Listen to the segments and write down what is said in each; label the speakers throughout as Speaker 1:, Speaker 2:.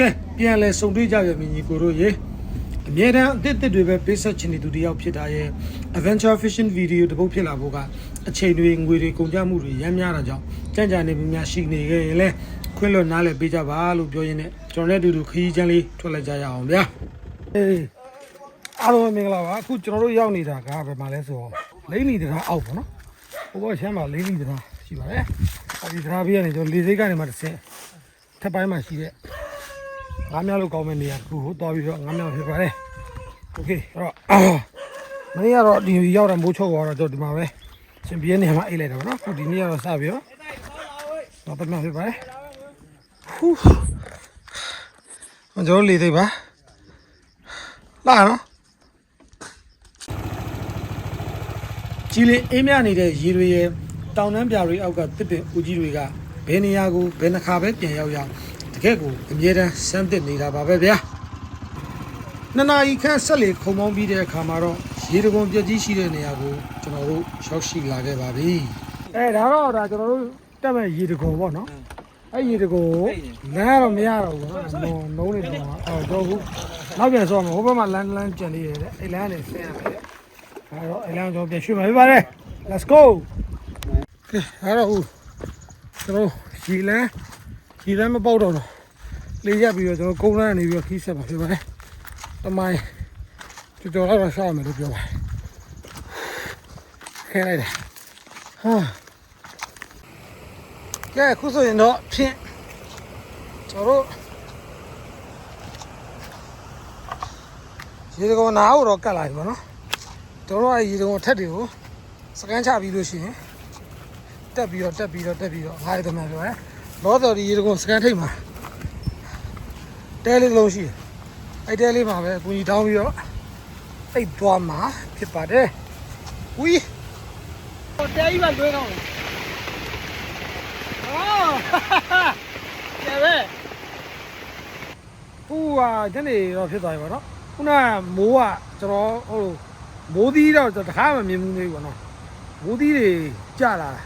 Speaker 1: ကဲပြန်လဲစုံတွေ့ကြရမင်းကြီးကိုတို့ရေအမြဲတမ်းအသစ်အသစ်တွေပဲပေးဆက်ချင်နေသူတယောက်ဖြစ်တာရဲ့ adventure fishing video တစ်ပုတ်ဖြစ်လာဖို့ကအချိန်တွေငွေတွေကုန်ကျမှုတွေရမ်းများတာကြောင့်ကြံ့ကြာနေပြီးများရှိနေခဲ့ရင်လဲခွင့်လွတ်နားလဲပေးကြပါလို့ပြောရင်းနဲ့ကျွန်တော်လည်းအတူတူခရီးချမ်းလေးထွက်လိုက်ကြရအောင်ဗျာအေးအားလုံးပဲမင်္ဂလာပါအခုကျွန်တော်တို့ရောက်နေတာကဘယ်မှာလဲဆိုတော့လိမ့်လီတရားအောက်ပေါ့နော်ဟိုဘောရှမ်းမှာလိမ့်လီတရားရှိပါတယ်အဲဒီတရားဘေးကနေကျွန်တော်လေစိတ်ကနေမှတစ်ဆင့်ထပ်ပိုင်းမှာရှိတဲ့ ငါးမြောက်လို့ကောင်းမယ့်နေရာတစ်ခုကိုသွားပြီးတော့ငါးမြောက်ဖြစ်ပါတယ်။ Okay အဲ့တော့အာမနေ့ကတော့ဒီရောက်တဲ့မိုးချုပ်သွားတော့ကျွန်တော်ဒီမှာပဲရှင်ပြင်းနေမှာအိတ်လိုက်တာပေါ့နော်။အခုဒီနေ့ကတော့စပြီးတော့တော့တမဖြစ်ပါတယ်။ဟူးကျွန်တော်လေးသိပါလာနော်ကြည်လင်အေးမြနေတဲ့ရေတွေရဲ့တောင်တန်းပြတွေအောက်ကတစ်ပင်ဦးကြီးတွေကဘယ်နေရာကိုဘယ်နှခါပဲပြန်ရောက်ရောက် တကယ့်ကိုအမြဲတမ်းစမ်းသစ်နေတာပါပဲဗျာနှစ်နာရီခန့်ဆက်လေခုံမောင်းပြီးတဲ့အခါမှာတော့ရေတကွန်ပြက်ကြီးရှိတဲ့နေရာကိုကျွန်တော်တို့ရောက်ရှိလာခဲ့ပါပြီအဲဒါတော့ဒါကျွန်တော်တို့တက်မဲ့ရေတကွန်ပေါ့နော်အဲ့ရေတကွန်ကိုလမ်းကတော့မရတော့ဘူးနော်နှုံးနေတယ်မှာအော်တော့ဘူးနောက်ပြန်ဆောမှာဟိုဘက်မှာလမ်းလမ်းကျန်နေရတယ်အဲ့လမ်းကနေဆင်းရတယ်အဲ့တော့အလံတော့ပြန်ရွှေ့မှာပြပါတယ် let's go ကဲအဲ့တော့ဟိုကျွန်တော်ရီလန်း ရီလန်းမပေါက်တော့တော့လေးရက်ပြီးတော့ကျွန်တော်ကုန်းလန်းနေပြီးတော့ခီးဆက်မှာဖြစ်ပါတယ်တမိုင်းတော်တော်တော့ရှောက်မယ်လို့ပြောပါတယ်ခဲလိုက်တယ်ဟာကဲခုဆိုရင်တော့ဖြင့်ကျွန်တော်တို့ရေတကောနားကိုတော့ကတ်လာပြီပေါ့နော်တို့တော့ရေတုံးထက်တွေကိုစကန်ချပြီးလို့ရှိရင်တက်ပြီးတော့တက်ပြီးတော့တက်ပြီးတော့ငါရတဲ့မှာပြောရဲ လောတော်ဒီရေတုံးစကန်ထိတ်မှာတဲလေးတစ်လုံးရှိတယ်အဲ့တဲလေးမှာပဲကိုကြီးတောင်းပြီးတော့အိတ်သွားမှာဖြစ်ပါတယ်ဝီးတဲကြီးကလွဲတော့အော်ကျဲပဲဟူဟာညနေတော့ဖြစ်သွားပြီပေါ့နော်ခုနကမိုးကကျွန်တော်ဟိုမိုးသီးတော့တခါမှမြင်မှုနေဘူးပေါ့နော်မိုးသီးတွေကြလာတာ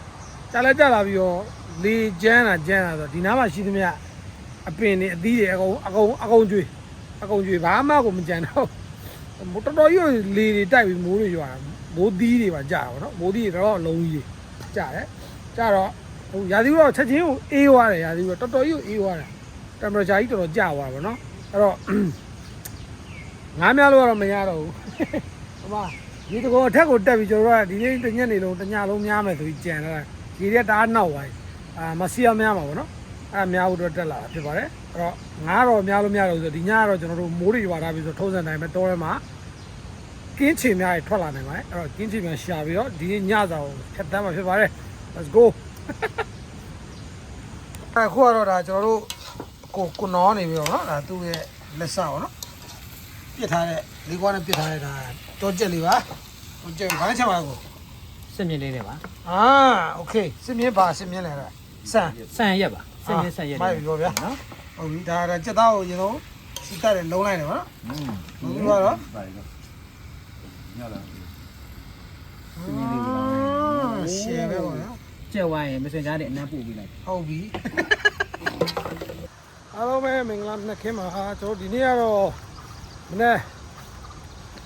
Speaker 1: ကြလဲကြလာပြီးတော့လေကျန်းတာကျန်းတာဆိုတော့ဒီနားမှာရှိသမျှအပင်တွေအသီးတွေအကုန်အကုန်အကုန်ကျွေးအကုန်ကျွေးဘာမှကိုမကြံတော့မိုးတော်တော်ကြီးလေတွေတိုက်ပြီးမိုးတွေရွာတာမိုးသီးတွေပါကြတာပေါ့နော်မိုးသီးတွေတော့အလုံးကြီးတွေကြတယ်ကြတော့ဟိုရာသီဥတော့ချက်ချင်းကိုအေးသွားတယ်ရာသီဥတော့တော်တော်ကြီးကိုအေးသွားတယ် temperature ကြီးတော်တော်ကျသွားပါပေါ့နော်အဲ့တော့ငားများလို့ကတော့မရတော့ဘူးဟိုမှာဒီတကောအထက်ကိုတက်ပြီးကျွန်တော်တို့ကဒီနေ့တစ်ညက်နေလုံးတစ်ညလုံးများမယ်ဆိုပြီးကြံလာတာဒီ ရက်တအားနောက်သွားပြီအာမဆီယများမှာပေါ့နော်အဲ့များဖို့တော့တက်လာတာဖြစ်ပါတယ်အဲ့တော့ငားတော့များလို့များလို့ဆိုဒီညကတော့ကျွန်တော်တို့မိုးတွေရွာထားပြီးဆိုထုံးစံတိုင်းပဲတောထဲမှာကင်းချင်များတွေထွက်လာနိုင်ပါတယ်အဲ့တော့ကင်းချင်များရှာပြီးတော့ဒီနေ့ညစာကိုဖြတ်တန်းမှာဖြစ်ပါတယ် let's go အခုကတော့ဒါကျွန်တော်တို့ကိုကိုနောနေပြီးတော့เนาะဒါသူ့ရဲ့လက်စပါเนาะ ပြစ်ထားတဲ့လေးကွာနဲ့ပြစ်ထားတဲ့ဒါတော့ကြက်လေးပါဟိုကြက်ဘာနဲ့ချက်ပါကို
Speaker 2: စစ်မြင့်လေးတွေပါ
Speaker 1: အာโอเคစစ်မြင်းပါစစ်မြင်းလဲတာဆန်
Speaker 2: ဆန်ရက်ပါစစ်မြင့်ဆန်ရက်
Speaker 1: မိုက်ပြီပြောဗျာ
Speaker 2: နော်
Speaker 1: ဟုတ်ပြီဒါဒါကြက်သားကိုရေတော့စီတက်တယ်လုံးလိုက်တယ်ဗောနော်
Speaker 3: อืม
Speaker 1: လုံးပြီးတော့
Speaker 3: ညလာ
Speaker 1: ရှယ်ပဲဗောနော်
Speaker 2: ကျက်ဝိုင်းမစင်ကြားတဲ့အနံ့ပို့ပေးလိုက်
Speaker 1: ဟုတ်ပြီအားလုံးပဲမင်္ဂလာနှစ်ခင်းပါဟာကျွန်တော်ဒီနေ့ကတော့မနေ့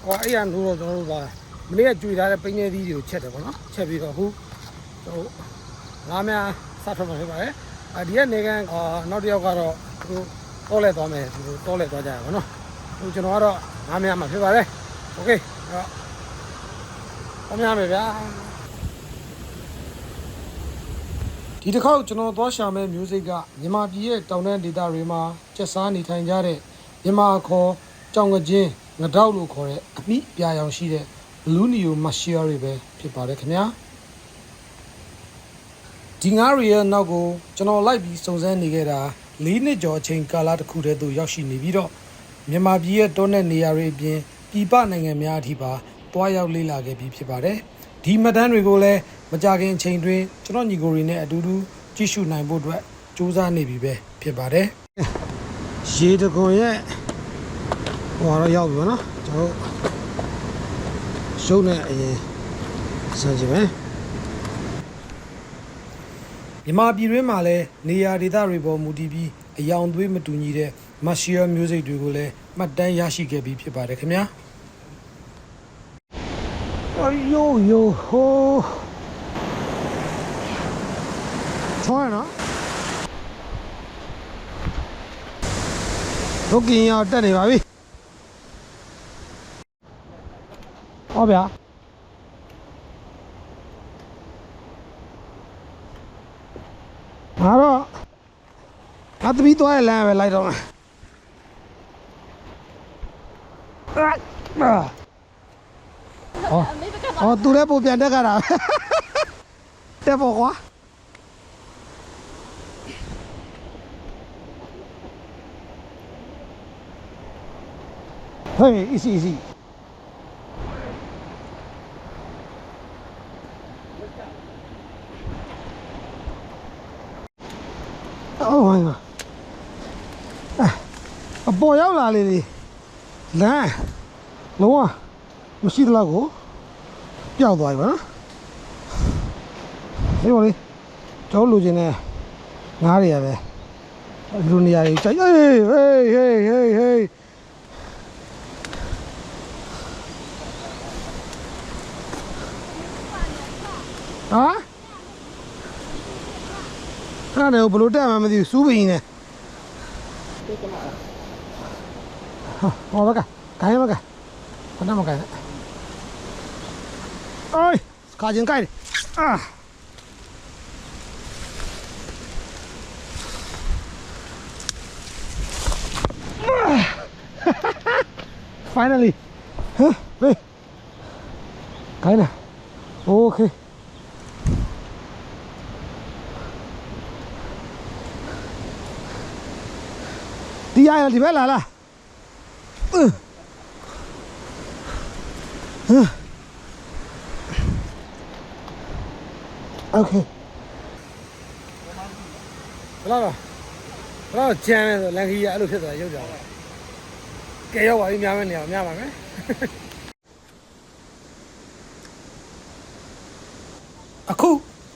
Speaker 1: ဟောအဲ့ရနိုးတော့ကျွန်တော်တို့ပါ မနေ့ကကြွေထားတဲ့ပိငယ်သီးတွေကိုချက်တယ်ဗောနော်ချက်ပြီးတော့အခုကျွန်တော်ငါးများစထွက်မှာဖြစ်ပါတယ်အာဒီကနေကန်အာနောက်တစ်ယောက်ကတော့သူတောလဲသွားမယ်သူတောလဲသွားကြရပါတော့ဟိုကျွန်တော်ကတော့ငါးများမှာဖြစ်ပါတယ်โอเคအဲ့တော့အများမယ်ဗျာဒီတစ်ခေါက်ကျွန်တော်သွားရှာမဲ့ music ကမြန်မာပြည်ရဲ့တောင်တန်းဒေသတွေမှာကျက်စားနေထိုင်ကြတဲ့မြန်မာခေါ်ကြောင်ကချင်းငတောက်လို့ခေါ်တဲ့အမိပြာရောင်ရှိတဲ့ Blue Neo Marshall တွေပဲဖြစ်ပါတယ်ခင်ဗျာဒီငါးရီရဲ့နောက်ကိုကျွန်တော်လိုက်ပြီးစုံစမ်းနေခဲ့တာ၄နှစ်ကျော်အချိန်ကာလတစ်ခုတည်းသို့ရောက်ရှိနေပြီးတော့မြန်မာပြည်ရဲ့တောနဲ့နေရာတွေအပြင်ပြည်ပနိုင်ငံများအထိပါတွားရောက်လေ့လာခဲ့ပြီးဖြစ်ပါတယ်။ဒီမှတ်တမ်းတွေကိုလည်းမကြခင်အချိန်တွင်ကျွန်တော်ညီကိုတွေနဲ့အတူတူကြည့်ရှုနိုင်ဖို့အတွက်စူးစမ်းနေပြီပဲဖြစ်ပါတယ်။ရေတခွန်ရဲ့ဟိုတော့ရောက်ပြီနော်ကျွန်တော် ရှုပ်နေအရင်စမ်းကြည့်မယ်မြန်မာပြည်တွင်းမှာလည်းနေရာဒေသတွေပေါ်မူတည်ပြီးအယောင်သွေးမတူညီတဲ့ martial music တွေကိုလည်းမှတ်တမ်းရရှိခဲ့ပြီးဖြစ်ပါတယ်ခင်ဗျာအယိုယိုဟိုချောရနော်ဒုက္ကင်းရောက်တက်နေပါပြီ ဟောဗျာငါတော့ငါသမီးသွားရလမ်းပဲလိုက်တော့မယ်အာဟောဟောသူလည်းပုံပြန်တက်ကြတာပဲတက်ဖို့ကွာဟေး easy easy ပေါ်ရောက်လာလေလေလမ်းလုံးဝမရှိသလောက်ကိုပျောက်သွားပြီဗောနော်ဒီလိုလေကျောင်းလူချင်းနဲ့ငားတွေရပဲလူနေရာကြီးကြိုက်ဟေးဟေးဟေးဟေးဟေးဟာအဲ့ဒါကိုဘယ်လိုတက်မှမသိဘူးစူးပင်နဲ့ဟောဘ 어, 막아. 가야 một cái 막아야 ôi, 어이! 가진 가야 돼. 아! Finally. Hả? Đây. Cái này. Ok. Đi ai là thì bé là là. က်လာလား Okay ဘလာတော့ဘလာတော့ကြမ်းနေဆိုလန်ခီရအဲ့လိုဖြစ်သွားရုပ်ကြပါကဲရောက်ပါပြီများမယ်နေအောင်များပါမယ်အခု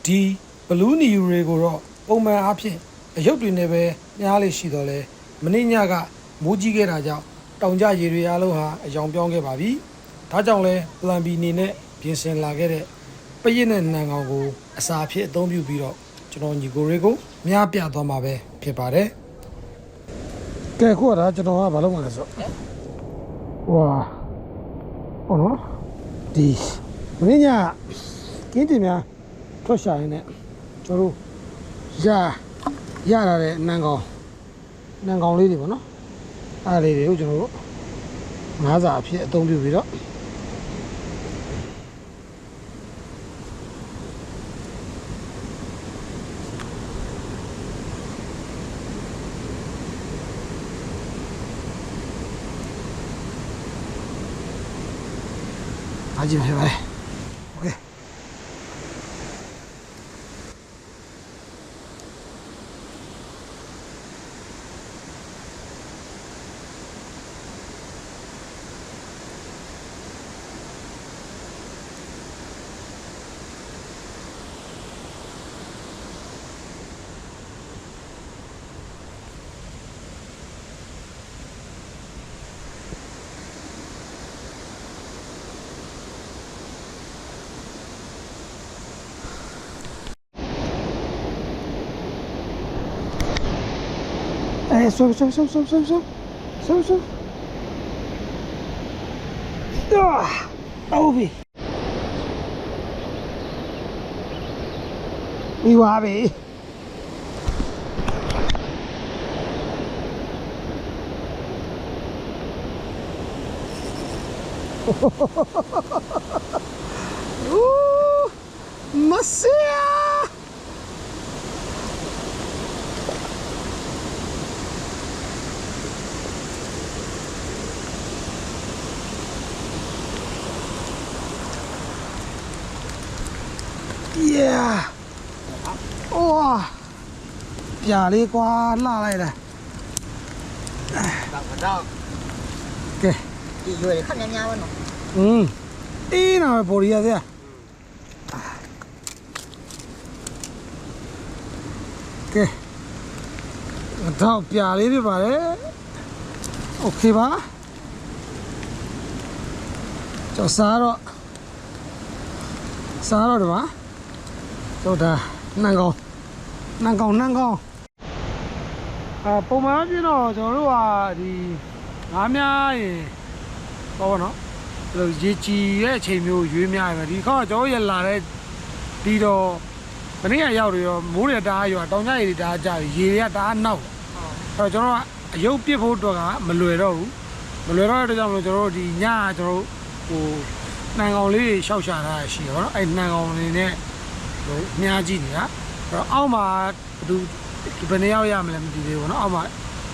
Speaker 1: ဒီဘလူးနီယူတွေကိုတော့ပုံမှန်အားဖြင့်အရုပ်တွေနဲ့ပဲများလေးရှိတော့လဲမနေ့ညကမိုးကြီးခဲ့တာကြောင့် တောင်ကျရေတွေအားလုံးဟာအယောင်ပြောင်းခဲ့ပါပြီဒါကြောင့်လဲ plan B အနေနဲ့ပြင်ဆင်လာခဲ့တဲ့ပရစ်နဲ့နံကောင်ကိုအစာဖြစ်အသုံးပြုပြီးတော့ကျွန်တော်ညီကိုတွေကိုမြားပြသွားမှာပဲဖြစ်ပါတယ်ကဲခုကဒါကျွန်တော်ကဘာလုပ်မှာလဲဆိုတော့ဟွာဟောနော်ဒီမင်းညာကင်းတင်များထွက်ရှာရင်းနဲ့ကျွန်တော်တို့ရရလာတဲ့နံကောင်နံကောင်လေးတွေပေါ့နော် အားလေးတွေကိုကျွန်တော်တို့ငါးစာအဖြစ်အသုံးပြုပြီးတော့အားကြီးဖြစ်ပါတ sobe, sobe, sobe, sobe, sobe, sobe, sobe. Sobe, sobe. Ah, tá sobe. E o ave uh, macia! ။အိုးပြာလေးကွာလှလိုက်တာ။
Speaker 2: တော့တော့
Speaker 1: ကဲ
Speaker 2: ဒီရွယ်ခက်များများပါနော်။
Speaker 1: อืมအေးနာပေါ်ရီရဗျာ။ကဲတော့ပြာလေးဖြစ်ပါတယ်။ Okay ပါ။ကျော်စားတော့စားတော့ဒီမှာကျော်တာ နှံကောင်နှံကောင်နှံကောင်အာပုံမှန်အပြင်တော့ကျွန်တော်တို့ကဒီငါးများရင်ဟောပါတော့ဒီလိုရေကြည်ရဲ့အချိန်မျိုးရွေးများရမယ်ဒီခေါက်ကျွန်တော်ရလာတဲ့ဒီတော့မနေ့ကရောက်တယ်ရောမိုးရတားရောတောင်ကြရေတွေတားကြရေတွေကတားနောက်အဲ့တော့ကျွန်တော်ကအယုတ်ပစ်ဖို့အတွက်ကမလွယ်တော့ဘူးမလွယ်တော့တဲ့အတွက်ကြောင့်မလို့ကျွန်တော်တို့ဒီညကကျွန်တော်တို့ဟိုနှံကောင်လေးတွေရှောက်ရှာတာရှိတယ်ဗောနော်အဲ့နှံကောင်လေးနဲ့ဟို အများကြီးနေတာအဲ့တော့အောက်မှာဘယ်သူဘယ်နှစ်ယောက်ရမလဲမသိသေးဘူးဗောနော်အောက်မှာ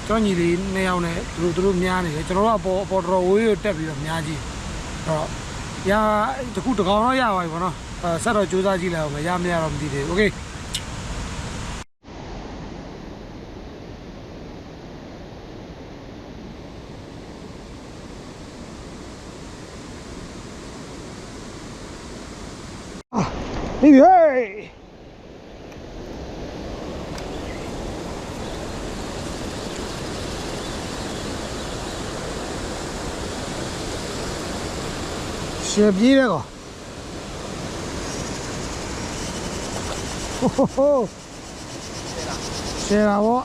Speaker 1: ကျွန်တော်ညီလေးနှစ်ယောက်နဲ့သူတို့သူတို့များနေတယ်ကျွန်တော်တို့ကအပေါ်အပေါ်တော်ဝေးကိုတက်ပြီးတော့များကြီးအဲ့တော့ရတခုတစ်ကောင်တော့ရပါပြီဗောနော်အဲဆက်တော့စူးစမ်းကြည့်လိုက်အောင်ပဲရမရတော့မသိသေးဘူးโอเค နေပြီဟေး ရှယ်ပြေးတယ်ကောဟိုဟိုဟိုရှယ်လာဘော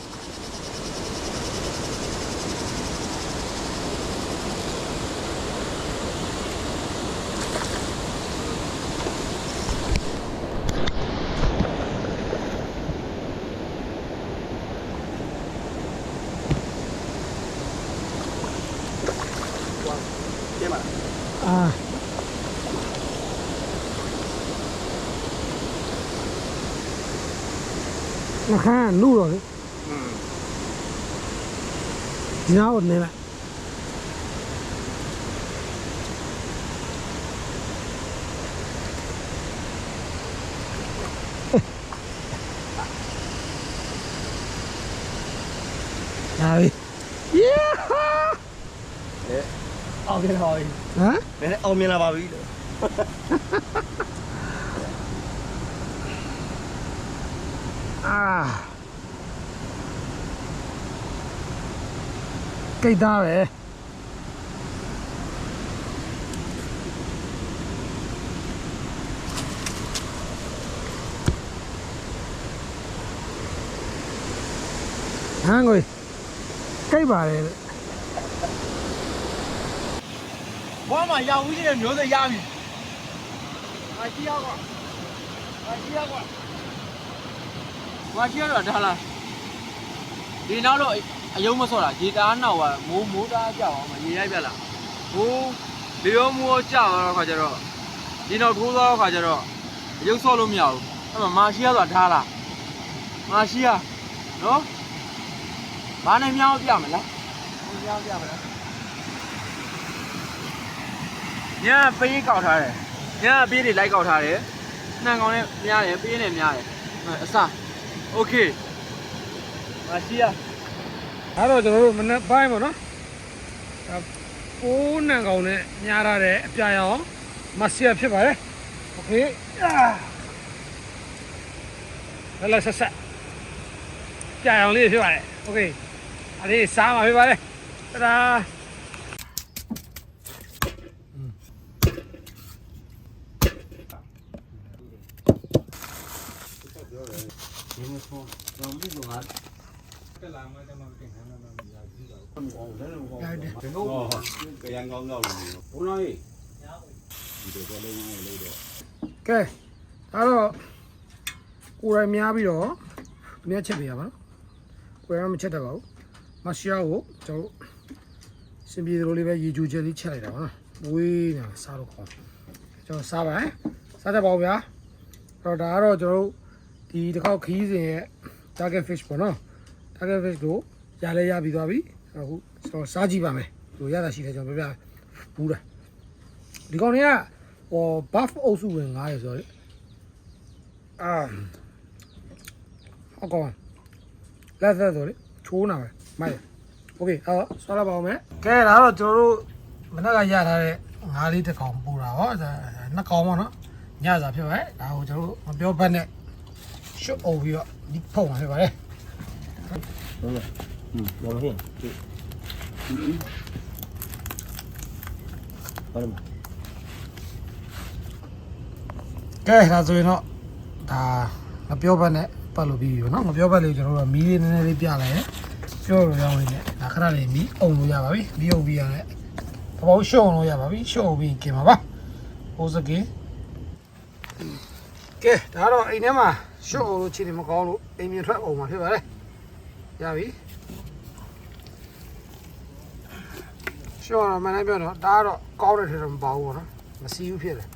Speaker 1: အာ နှခမ်းနုတော့လေဒီနာကိုနေလိုက်လာပြီ Yeah
Speaker 3: အောင်မြင်လာပါပြီ
Speaker 1: ဟမ်
Speaker 3: နည်းနည်းအောင်မြင်လာပါပြီ
Speaker 1: ကိတ်သားပဲဟန်ကိုကိတ်ပါလေ
Speaker 3: ဘွားမှာရောက်ဦးချင်းမျိုးစရပြီအာရှိရောက်ကွာအာရှိရောက်ကွာ။
Speaker 4: ငါရှိရတော့ဒါလား။ဒီနောက်တော့ အယုံမဆော့တာရေတားနောက်ကမိုးမိုးတားကြောက်အောင်မရေရိုက်ပြလား။ဟိုးလေရောမိုးကြောက်တော့ခါကျတော့ဒီနောက်ထိုးသွားတော့ခါကျတော့အယုံဆော့လို့မရဘူး။အဲ့မှာမာရှိရဆိုတာဒါလား။မာရှိရနော်။ဘာနဲ့မြောင်းပြမလား။မြောင်းပြမလား။ညာပေးကောက်ထားတယ်။ညာပေးတွေလိုက်ကောက်ထားတယ်။နှံကောင်နဲ့များတယ်ပေးနဲ့များတယ်။အစ။ Okay ။မာရှိရ
Speaker 1: အဲ့တော့ကျွန်တော်တို့မနေ့ပိုင်းပေါ့နော်ဒါပိုးနံကောင်နဲ့ညားရတဲ့အပြာရောင်မဆီယာဖြစ်ပါတယ်โอเคအာလာဆက်ဆက်ပြာရောင်လေးဖြစ်ပါတယ်โอเคအဲ့ဒီစားမှာဖြစ်ပါတယ်တဒါ
Speaker 3: ကရန်ကောင်းတော့လို့ဘုန်းတော်ကြီးဒီတော့လည်းဝင်လို့တော့
Speaker 1: ကဲအဲ့တော့ကိုယ်တိုင်များပြီးတော့အများချက်ပေးရပါနော်ကိုယ်တိုင်မချက်တတ်ပါဘူးမဆီယာကိုကျွန်တော်စင်ပြေလိုလေးပဲရေကြိုချက်လေးချက်လိုက်တာပါနော်ဝေးနေစားတော့ကောင်းကျွန်တော်စားပါမယ်စားတတ်ပါဦးဗျာအဲ့တော့ဒါကတော့ကျွန်တော်တို့ဒီတစ်ခေါက်ခီးစဉ်ရဲ့ target fish ပေါ့နော် target fish ကို ရလဲရပြီးသွားပြီအခုကျွန်တော်စားကြည့်ပါမယ်ဒီရတာရှိတယ်ကျွန်တော်ပြပြဘူးတာဒီကောင်တွေကဟော buff အုပ်စုဝင်9ရယ်ဆိုတော့လေအာဟုတ်ကောလက်သက်ဆိုလေချိုးနာပဲမိုက်โอเคအဲ့တော့ဆွာလာပါအောင်မယ်ကဲဒါတော့ကျွန်တော်တို့မနက်ကရထားတဲ့ငါးလေးတစ်ကောင်ပူတာဟောဒါနှစ်ကောင်ပေါ့နော်ညစာဖြစ်ပါတယ်ဒါကိုကျွန်တော်တို့မပြောဘက်နဲ့ရှုပ်အောင်ပြီးတော့ဒီဖုံးမှာဖြစ်ပါတယ်
Speaker 3: ဟုတ်လား ဟင်းတော်ဟင်းဘာလဲ
Speaker 1: ကဲဒါဆိုရင်တော့ဒါငပြောဘက်နဲ့ပတ်လို့ပြီးပြီပေါ့နော်ငပြောဘက်လေးကျွန်တော်တို့ကမီးလေးနည်းနည်းလေးပြလိုက်ရင်ပြောလို့ရအောင်လေးနဲ့ဒါခဏလေးမီးအုံလို့ရပါပြီမီးအုံပြီးရတဲ့သဘောရှော့အောင်လို့ရပါပြီရှော့ပြီးกินပါပါဟိုးစကေကဲဒါတော့အိမ်ထဲမှာရှော့အောင်လို့ခြေနေမကောင်းလို့အိမ်မြင်ထွက်အောင်မှာဖြစ်ပါတယ် ရပြီရှော့တော့မနိုင်ပြောတော့ဒါကတော့ကောင်းတဲ့ထက်တော့မပါဘူးပေါ့နော်မစီဘူးဖြစ်တယ်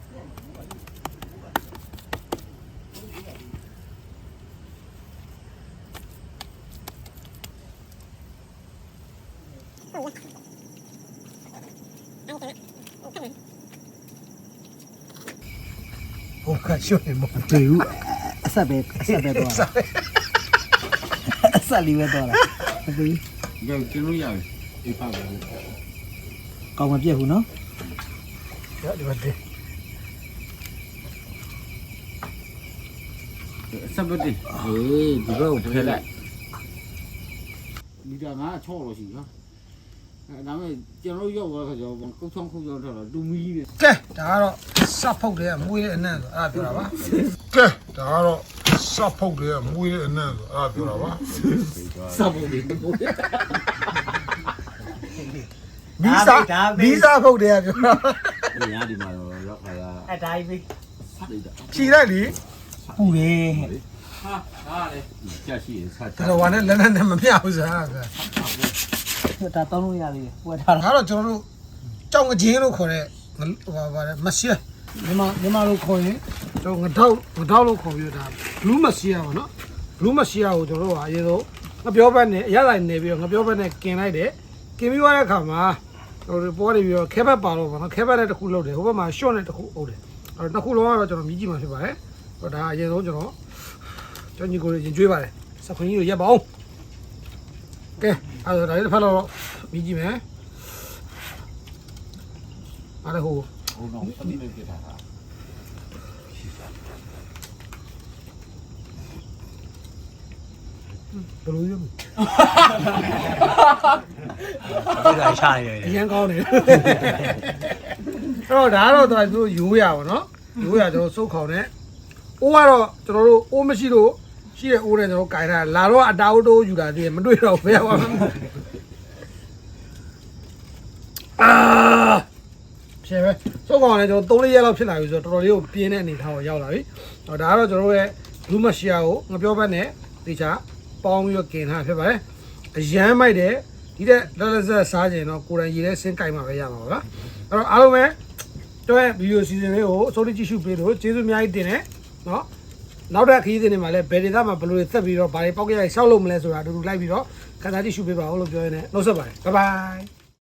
Speaker 1: ဟိုကရှုပ်နေမဟုတ်
Speaker 3: တွေ့ဘူးအ ဆက်ပဲအဆက်ပဲတော့အဆက်လေးပဲတော့လားဟုတ်ပြီ
Speaker 4: ကြောက်ကျင်းလို့ရပြီအေးပါပါ
Speaker 3: ကောင်းမပြည့်ဘူးနော်
Speaker 1: ရဒီမှာတည်း
Speaker 4: ဆက်ပတ်တယ်ဟေးဒီဘက်ကိုဖယ်လိုက်ဒီကငါချော့လို့ရှိဟာအဲဒါမဲ့ကျွန်တော်ရောက်သွားခါကျတော့ကုတ်ချောင်းခုတ်ရောက်တော့လူမီးနေ
Speaker 1: ကဲဒါကတော့စဖုတ်တယ်မွေးတဲ့အနံ့ဆိုအဲ့ဒါပြောတာပါ
Speaker 5: ကဲဒါကတော့ စဖုတ်တယ်မွေးတဲ့အနံ့ဆိုအဲ့ဒါပြောတာပါ
Speaker 4: စပ်ဖို့ဒီ
Speaker 1: မီးစာမီးစာဖုတ်တယ်ပြောတာ
Speaker 4: ဒီညာဒီမှာတော့ရောက်ခါရ
Speaker 3: အတိုင်းပဲ
Speaker 4: ဆက်လိုက်တာ
Speaker 1: ခြိလိုက်လေ
Speaker 3: ပူတယ်
Speaker 4: ဟာဟာလေကြာရှိရင်ဆက်ချ
Speaker 1: ဒါတော့ဝါနဲ့လက်နဲ့နဲ့မမျှဘူးစားကဲ
Speaker 3: ဟိုဒါတောင်းလို့ရသေးတယ်ဟိုဒါ
Speaker 1: ဒါတော့ကျွန်တော်တို့ကြောင်ငချင်းလို့ခေါ်တဲ့ဟိုပါလဲမဆီ မြန်မာမြန်မာလို့ခေါ်ရင်ကျွန်တော်ငတောက်ငတောက်လို့ခေါ်ပြီးတော့ဒါဘလူးမဆီယာပေါ့နော်ဘလူးမဆီယာကိုကျွန်တော်တို့ကအရင်ဆုံးငပြောဘက်နဲ့အရလိုက်နေပြီးတော့ငပြောဘက်နဲ့กินလိုက်တယ်กินပြီးသွားတဲ့အခါမှာဟိုပေါ်နေပြီးတော့ခဲဘက်ပါတော့ပေါ့နော်ခဲဘက်နဲ့တစ်ခုလုပ်တယ်ဟိုဘက်မှာရှော့နဲ့တစ်ခုအုပ်တယ်အဲ့တော့နှစ်ခုလုံးကတော့ကျွန်တော်မြည်ကြည့်မှာဖြစ်ပါတယ်ဟိုဒါအရင်ဆုံးကျွန်တော်ကျွန်တော်ညီကိုရင်ကျွေးပါတယ်စခွင်းကြီးကိုရက်ပါအောင်ကဲအဲ့ဒါဒါလေးတစ်ဖက်တော့မြည်ကြည့်မယ်အဲ့ဒါဟို
Speaker 4: ဟိုတော့အတိတ်ပြတာဟာ
Speaker 1: ဘယ်လိုလဲ
Speaker 3: ဒီကရှာနေတယ်
Speaker 1: အရန်ကောင်းနေအဲ့တော့ဒါကတော့တော်သူရိုးရပါတော့ရိုးရကျွန်တော်စုတ်ခေါင်နဲ့အိုးကတော့ကျွန်တော်တို့အိုးမရှိလို့ရှိတဲ့အိုးနဲ့ကျွန်တော်ကင်ထားလာတော့အတာအိုးတိုးယူတာတည်းမတွေ့တော့ဘယ်သွားမှအာဖြေပဲ စုတ်ခေါင်နဲ့ကျွန်တော်3-4ရက်လောက်ဖြစ်လာပြီဆိုတော့တော်တော်လေးကိုပြင်းတဲ့အနေထားကိုရောက်လာပြီဟောဒါကတော့ကျွန်တော်တို့ရဲ့လူမရှီယာကိုငပြောဘက်နဲ့တေချာပေါင်းပြီးတော့กินထားဖြစ်ပါတယ်အရန်မိုက်တယ်ဒီတဲ့လက်လက်ဆက်စားကြရင်တော့ကိုယ်တိုင်ရည်တဲ့ဆင်းကြိုက်မှာပဲရမှာပါဗျာအဲ့တော့အားလုံးပဲတော့ဗီဒီယိုစီစဉ်လေးကိုအစိုးရကြည့်ရှုပေးလို့ကျေးဇူးအများကြီးတင်တယ်နော်နောက်တဲ့ခရီးစဉ်တွေမှာလည်းဘယ်ဒေသမှာဘယ်လိုသက်ပြီးတော့ဘာတွေပောက်ကြရိုက်ရှောက်လို့မလဲဆိုတာအတူတူလိုက်ပြီးတော့ခန်းစားကြည့်ရှုပေးပါဦးလို့ပြောရင်းနဲ့နှုတ်ဆက်ပါတယ်ဘိုင်ဘိုင်